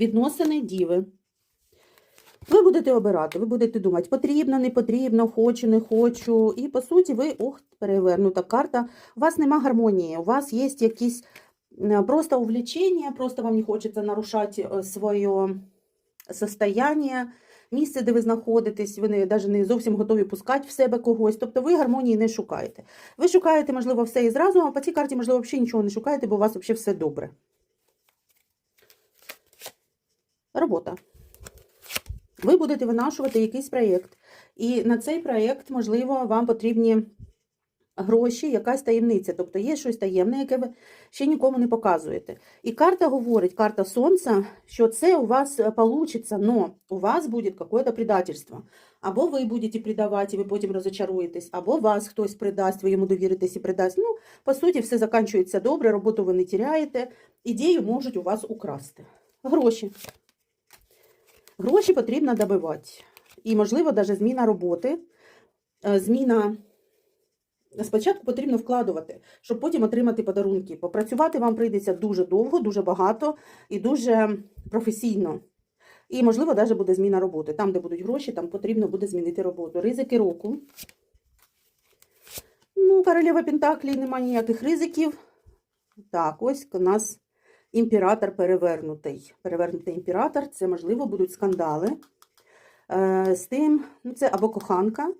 відносини діви. Ви будете обирати, ви будете думати, потрібно, не потрібно, хочу, не хочу. І по суті, ви, ох, перевернута карта. У вас нема гармонії, у вас є якісь е, просто увлечення, просто вам не хочеться нарушати е, своє состояние, місце, де ви знаходитесь, ви навіть не зовсім готові пускати в себе когось. Тобто ви гармонії не шукаєте. Ви шукаєте, можливо, все і зразу, а по цій карті, можливо, взагалі нічого не шукаєте, бо у вас взагалі все добре. Робота. Ви будете винашувати якийсь проєкт. І на цей проєкт, можливо, вам потрібні гроші, якась таємниця. Тобто є щось таємне, яке ви ще нікому не показуєте. І карта говорить, карта Сонця, що це у вас вийде, но у вас буде якесь предательство. Або ви будете предавати, і ви потім розочаруєтесь, або вас хтось предасть, ви йому довіритесь і предасть. Ну, по суті, все закінчується добре, роботу ви не тіряєте, ідею можуть у вас украсти. Гроші. Гроші потрібно добивати. І, можливо, навіть зміна роботи, е, зміна. Спочатку потрібно вкладувати, щоб потім отримати подарунки. Попрацювати вам прийдеться дуже довго, дуже багато і дуже професійно. І, можливо, навіть буде зміна роботи. Там, де будуть гроші, там потрібно буде змінити роботу. Ризики року. Ну, королева Пентаклі немає ніяких ризиків. Так, ось у нас імператор перевернутий. Перевернутий імператор це, можливо, будуть скандали. Е, з тим, ну, це або коханка,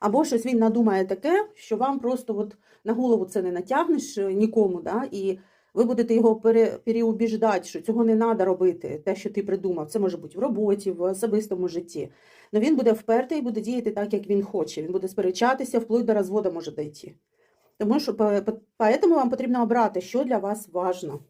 або щось він надумає таке, що вам просто от на голову це не натягнеш е, нікому, да? і ви будете його пере, переубіждати, що цього не треба робити, те, що ти придумав. Це може бути в роботі, в особистому житті. Но він буде впертий і буде діяти так, як він хоче. Він буде сперечатися, вплоть до розводу може дійти. Тому що по- по- поэтому вам потрібно обрати, що для вас важно.